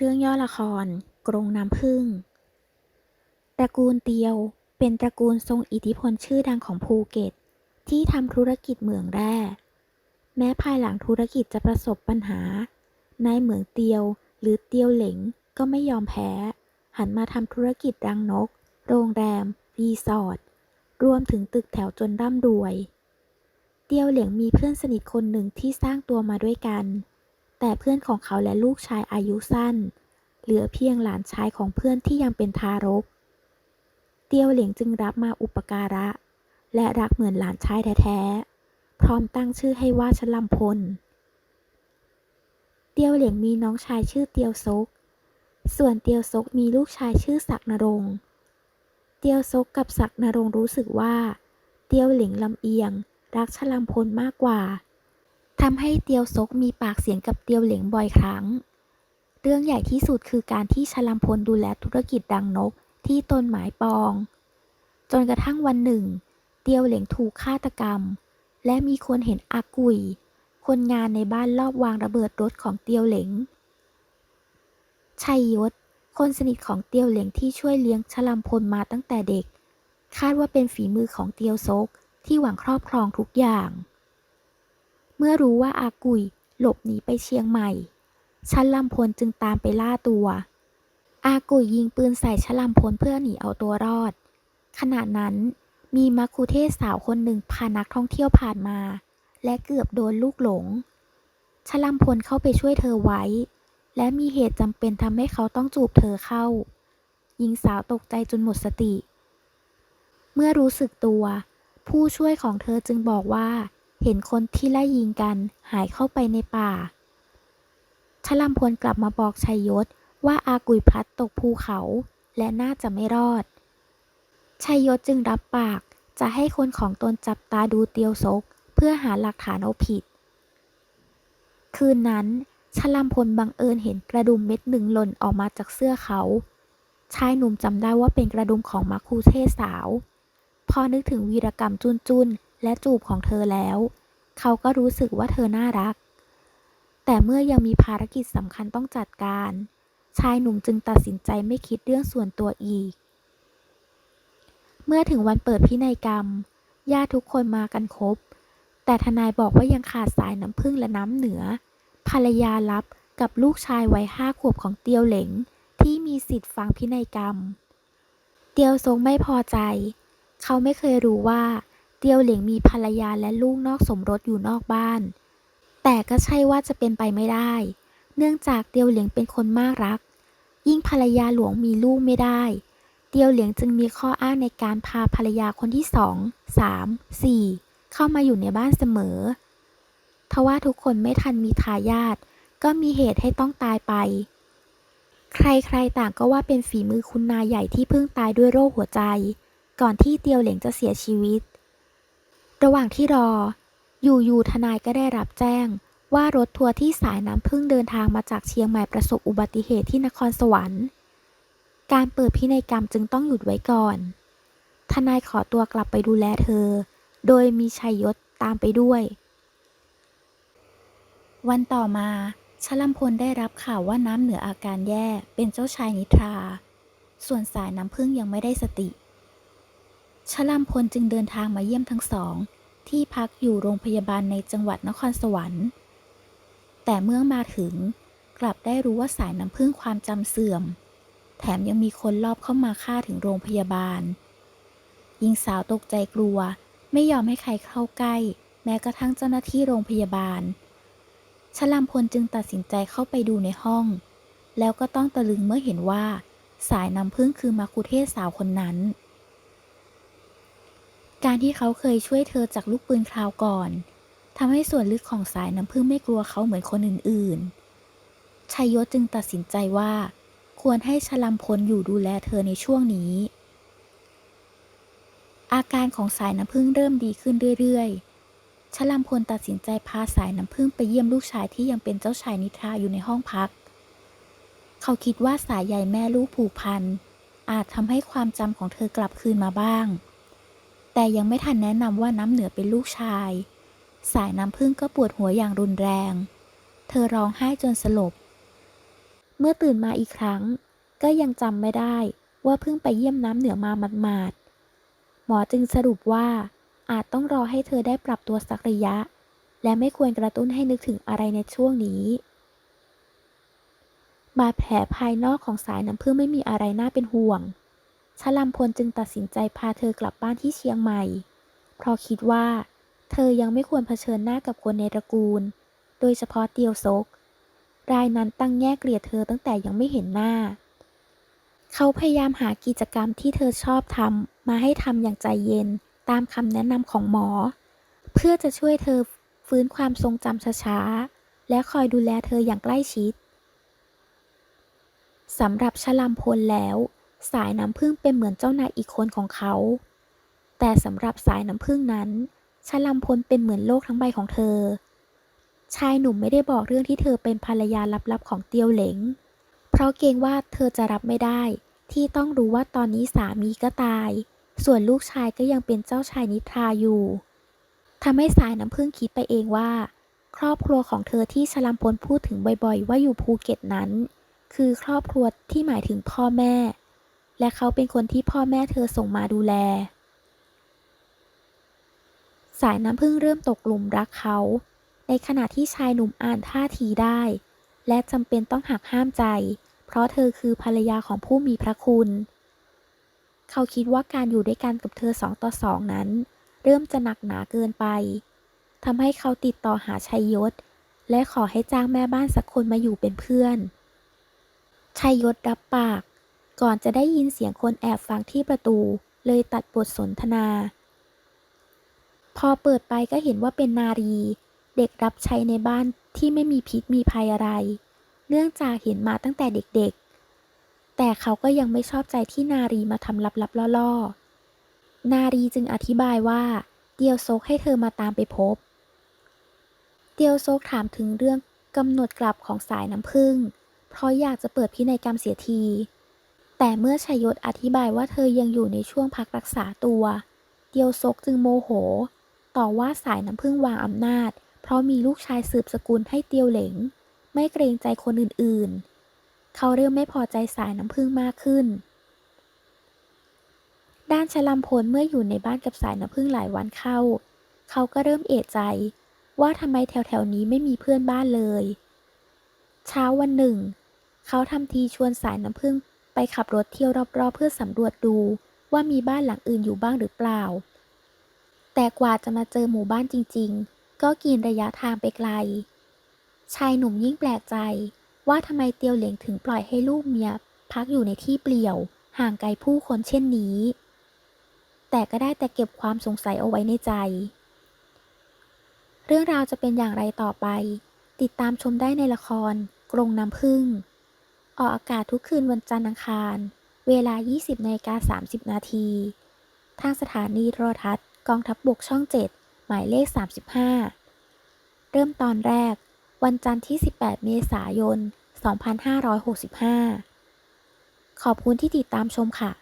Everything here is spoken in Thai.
เรื่องย่อละคร กรงน้ำผึ้ง ตระกูลเตียว เป็นตระกูลทรงอิทธิพลชื่อดังของภูเก็ต ที่ทำธุรกิจเหมืองแร่ แม้ภายหลังธุรกิจจะประสบปัญหา นายเหมืองเตียวหรือเตียวเหลงก็ไม่ยอมแพ้ หันมาทำธุรกิจรังนก โรงแรม รีสอร์ท รวมถึงตึกแถวจนร่ำรวย เตียวเหลงมีเพื่อนสนิทคนหนึ่งที่สร้างตัวมาด้วยกัน แต่เพื่อนของเขาและลูกชายอายุสั้น เหลือเพียงหลานชายของเพื่อนที่ยังเป็นทารก เตียวเหลียงจึงรับมาอุปการะ และรักเหมือนหลานชายแท้ๆ พร้อมตั้งชื่อให้ว่าชลัมพล เตียวเหลียงมีน้องชายชื่อเตียวซก ส่วนเตียวซกมีลูกชายชื่อศักนรงเตียวซกกับศักนรงรู้สึกว่า เตียวเหลียงลำเอียง รักชลัมพลมากกว่า ทำให้เตียวซกมีปากเสียงกับเตียวเหลียงบ่อยครั้ง เรื่องใหญ่ที่สุดคือการที่ชลัมพลดูแลธุรกิจดังนกที่ต้นหมายปอง จนกระทั่งวันหนึ่ง เตียวเหลียงถูกฆาตกรรม และมีคนเห็นอากุย คนงานในบ้านลอบวางระเบิดรถของเตียวเหลงชัยยศ คนสนิทของเตียวเหลงที่ช่วยเลี้ยงชลัมพลมาตั้งแต่เด็ก คาดว่าเป็นฝีมือของเตียวซกที่หวังครอบครองทุกอย่าง เมื่อรู้ว่าอากุยหลบหนีไปเชียงใหม่ ชัลัมพลจึงตามไปล่าตัว อากุยยิงปืนใส่ชลัมพลเพื่อหนีเอาตัวรอด ขณะนั้นมีมักคุเทศสาวคนหนึ่งพานักท่องเที่ยวผ่านมา และเกือบโดนลูกหลงชลัมพลเข้าไปช่วยเธอไว้ และมีเหตุจำเป็นทำให้เขาต้องจูบเธอเข้า หญิงสาวตกใจจนหมดสติ เมื่อรู้สึกตัว ผู้ช่วยของเธอจึงบอกว่า เห็นคนที่ไล่ยิงกันหายเข้าไปในป่า ชลัมพลกลับมาบอกชัยยศว่าอากุยพลัดตกภูเขาและน่าจะไม่รอด ชัยยศจึงรับปากจะให้คนของตนจับตาดูเตียวซก เพื่อหาหลักฐานเอาผิด คืนนั้นชลัมพลบังเอิญเห็นกระดุมเม็ดหนึ่งหล่นออกมาจากเสื้อเขา ชายหนุ่มจำได้ว่าเป็นกระดุมของมักคูเทศสาว พอนึกถึงวีรกรรมจุนจุนและจูบของเธอแล้ว เขาก็รู้สึกว่าเธอน่ารัก แต่เมื่อยังมีภารกิจสำคัญต้องจัดการ ชายหนุ่มจึงตัดสินใจไม่คิดเรื่องส่วนตัวอีก เมื่อถึงวันเปิดพินัยกรรม ญาติทุกคนมากันครบ แต่ทนายบอกว่ายังขาดสายน้ำพึ่งและน้ำเหนือ ภรรยาลับกับลูกชายวัยห้าขวบของเตียวเหลงที่มีสิทธิ์ฟังพินัยกรรม เตียวซงไม่พอใจ เขาไม่เคยรู้ว่า เตียวเหลียงมีภรรยาและลูกนอกสมรสอยู่นอกบ้าน แต่ก็ใช่ว่าจะเป็นไปไม่ได้ เนื่องจากเตียวเหลียงเป็นคนมากรัก ยิ่งภรรยาหลวงมีลูกไม่ได้ เตียวเหลียงจึงมีข้ออ้างในการพาภรรยาคนที่สองสามสี่เข้ามาอยู่ในบ้านเสมอ ทว่าทุกคนไม่ทันมีทายาทก็มีเหตุให้ต้องตายไป ใครๆต่างก็ว่าเป็นฝีมือคุณนายใหญ่ที่เพิ่งตายด้วยโรคหัวใจ ก่อนที่เตียวเหลียงจะเสียชีวิต ระหว่างที่รอ อยู่ๆทนายก็ได้รับแจ้ง ว่ารถทัวร์ที่สายน้ำพึ่งเดินทางมาจากเชียงใหม่ประสบอุบัติเหตุที่นครสวรรค์ การเปิดพินัยกรรมจึงต้องหยุดไว้ก่อน ทนายขอตัวกลับไปดูแลเธอ โดยมีชัยยศตามไปด้วย วันต่อมาชลัมพลได้รับข่าวว่าน้ำเหนืออาการแย่เป็นเจ้าชายนิทรา ส่วนสายน้ำพึ่งยังไม่ได้สติ ชลัมพลจึงเดินทางมาเยี่ยมทั้งสอง ที่พักอยู่โรงพยาบาลในจังหวัดนครสวรรค์ แต่เมื่อมาถึงกลับได้รู้ว่าสายน้ำพึ่งความจำเสื่อม แถมยังมีคนลอบเข้ามาฆ่าถึงโรงพยาบาล หญิงสาวตกใจกลัว ไม่ยอมให้ใครเข้าใกล้ แม้กระทั่งเจ้าหน้าที่โรงพยาบาลชลัมพลจึงตัดสินใจเข้าไปดูในห้อง แล้วก็ต้องตะลึงเมื่อเห็นว่า สายน้ำพึ่งคือมาคุเทศสาวคนนั้น การที่เขาเคยช่วยเธอจากลูกปืนคราวก่อนทำให้ส่วนลึกของสายน้ำพึ่งไม่กลัวเขาเหมือนคนอื่นๆชัยยศจึงตัดสินใจว่า ควรให้ชลัมพลอยู่ดูแลเธอในช่วงนี้ อาการของสายน้ำพึ่งเริ่มดีขึ้นเรื่อยๆ ชลัมพลตัดสินใจพาสายน้ำพึ่งไปเยี่ยมลูกชายที่ยังเป็นเจ้าชายนิทราอยู่ในห้องพัก เขาคิดว่าสายใยแม่ลูกผูกพันอาจทำให้ความจำของเธอกลับคืนมาบ้าง แต่ยังไม่ทันแนะนำว่าน้ำเหนือเป็นลูกชาย สายน้ำพึ่งก็ปวดหัวอย่างรุนแรง เธอร้องไห้จนสลบ เมื่อตื่นมาอีกครั้ง ก็ยังจำไม่ได้ว่าเพิ่งไปเยี่ยมน้ำเหนือมาหมาดๆหมอจึงสรุปว่าอาจต้องรอให้เธอได้ปรับตัวสักระยะ และไม่ควรกระตุ้นให้นึกถึงอะไรในช่วงนี้บาดแผลภายนอกของสายน้ำพึ่งไม่มีอะไรน่าเป็นห่วง ชลัมพลจึงตัดสินใจพาเธอกลับบ้านที่เชียงใหม่ เพราะคิดว่า เธอยังไม่ควรเผชิญหน้ากับคนในตระกูล โดยเฉพาะเตียวซก รายนั้นตั้งแง่เกลียดเธอตั้งแต่ยังไม่เห็นหน้า เขาพยายามหากิจกรรมที่เธอชอบทำมาให้ทำอย่างใจเย็นตามคำแนะนำของหมอ เพื่อจะช่วยเธอฟื้นความทรงจำช้าๆ และคอยดูแลเธออย่างใกล้ชิดสำหรับชลัมพลแล้ว สายน้ำพึ่งเป็นเหมือนเจ้านายอีกคนของเขา แต่สำหรับสายน้ำพึ่งนั้นชลัมพลเป็นเหมือนโลกทั้งใบของเธอ ชายหนุ่มไม่ได้บอกเรื่องที่เธอเป็นภรรยาลับๆของเตียวเหลง เพราะเกรงว่าเธอจะรับไม่ได้ ที่ต้องรู้ว่าตอนนี้สามีก็ตาย ส่วนลูกชายก็ยังเป็นเจ้าชายนิทราอยู่ทำให้สายน้ำพึ่งคิดไปเองว่า ครอบครัวของเธอที่ชลัมพลพูดถึงบ่อยๆ ว่าอยู่ภูเก็ตนั้น คือครอบครัวที่หมายถึงพ่อแม่ และเขาเป็นคนที่พ่อแม่เธอส่งมาดูแล สายน้ำพึ่งเริ่มตกหลุมรักเขา ในขณะที่ชายหนุ่มอ่านท่าทีได้ และจำเป็นต้องหักห้ามใจ เพราะเธอคือภรรยาของผู้มีพระคุณ เขาคิดว่าการอยู่ด้วยกันกับเธอสองต่อสองนั้น เริ่มจะหนักหนาเกินไปทำให้เขาติดต่อหาชัยยศ และขอให้จ้างแม่บ้านสักคนมาอยู่เป็นเพื่อนชัยยศรับปาก ก่อนจะได้ยินเสียงคนแอบฟังที่ประตู เลยตัดบทสนทนา พอเปิดไปก็เห็นว่าเป็นนารี เด็กรับใช้ในบ้านที่ไม่มีพิษมีภัยอะไร เนื่องจากเห็นมาตั้งแต่เด็กๆ แต่เขาก็ยังไม่ชอบใจที่นารีมาทำลับๆล่อๆ นารีจึงอธิบายว่าเตียวโซกให้เธอมาตามไปพบเตียวโซกถามถึงเรื่องกำหนดกลับของสายน้ำผึ้งเพราะอยากจะเปิดพินัยกรรมเสียที แต่เมื่อชยศอธิบายว่าเธอยังอยู่ในช่วงพักรักษาตัวเตียวซกจึงโมโห ต่อว่าสายน้ำผึ้งวางอำนาจ เพราะมีลูกชายสืบสกุลให้เตียวเหลง ไม่เกรงใจคนอื่นๆ เขาเริ่มไม่พอใจสายน้ำผึ้งมากขึ้น ด้านชลัมพลเมื่ออยู่ในบ้านกับสายน้ำผึ้งหลายวันเข้า เขาก็เริ่มเอะใจ ว่าทำไมแถวๆนี้ไม่มีเพื่อนบ้านเลย เช้าวันหนึ่ง เขาทำทีชวนสายน้ำผึ้ง ไปขับรถเที่ยวรอบๆ เพื่อสำรวจดูว่ามีบ้านหลังอื่นอยู่บ้างหรือเปล่า แต่กว่าจะมาเจอหมู่บ้านจริงๆ ก็กินระยะทางไปไกล ชายหนุ่มยิ่งแปลกใจ ว่าทำไมเตียวเหลียงถึงปล่อยให้ลูกเมียพักอยู่ในที่เปลี่ยว ห่างไกลผู้คนเช่นนี้ แต่ก็ได้แต่เก็บความสงสัยเอาไว้ในใจ เรื่องราวจะเป็นอย่างไรต่อไป ติดตามชมได้ในละคร กรงน้ำผึ้ง ออกอากาศทุกคืนวันจันทร์อังคาร เวลา 20นาฬิกา30 นาที ทางสถานีโทรทัศน์ กองทัพบบกช่อง 7 หมายเลข 35 เริ่มตอนแรก วันจันทร์ที่ 18 เมษายน 2565 ขอบคุณที่ติดตามชมค่ะ